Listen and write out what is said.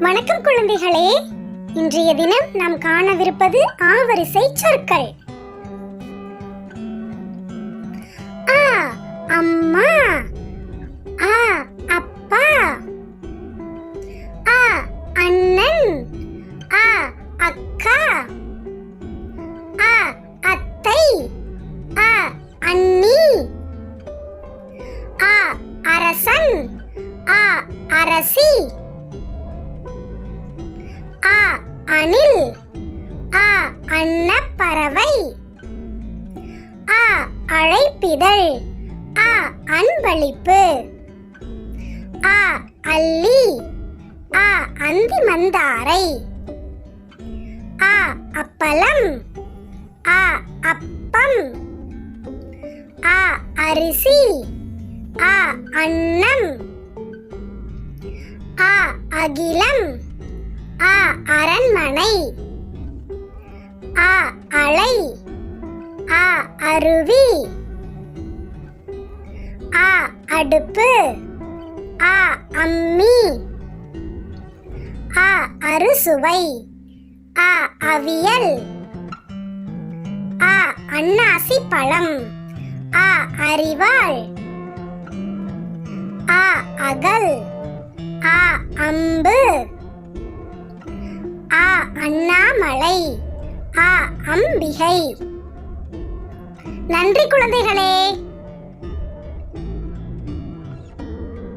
வணக்கம் குழந்தைகளே. இன்றைய தினம் நாம் காணவிருப்பது ஆவரிசை சொற்கள். ஆ அம்மா. ஆ அப்பா. ஆ அண்ணன். ஆ அக்கா. ஆ அத்தை. ஆ அண்ணி. ஆ அரசன். ஆ அரசி. ஆ அணில். ஆ அன்னப்பறவை. ஆ அழைப்பிதழ். ஆ அன்பளிப்பு. ஆ அல்லி ஆ அந்தி மந்தாரை ஆ அப்பளம். ஆ அப்பம். ஆ அரிசி. ஆ அன்னம். ஆ அகிலம். ஆ அரண்மனை. ஆ அலை. ஆ அருவி. ஆ அடுப்பு. ஆ அம்மி. ஆ அறுசுவை. ஆ அவியல். ஆ அன்னாசி பழம் ஆ அறிவாள் ஆ அகல். ஆ அம்பு. அண்ணாமலை. ஆ அம்பிகை. நன்றி குழந்தைகளே.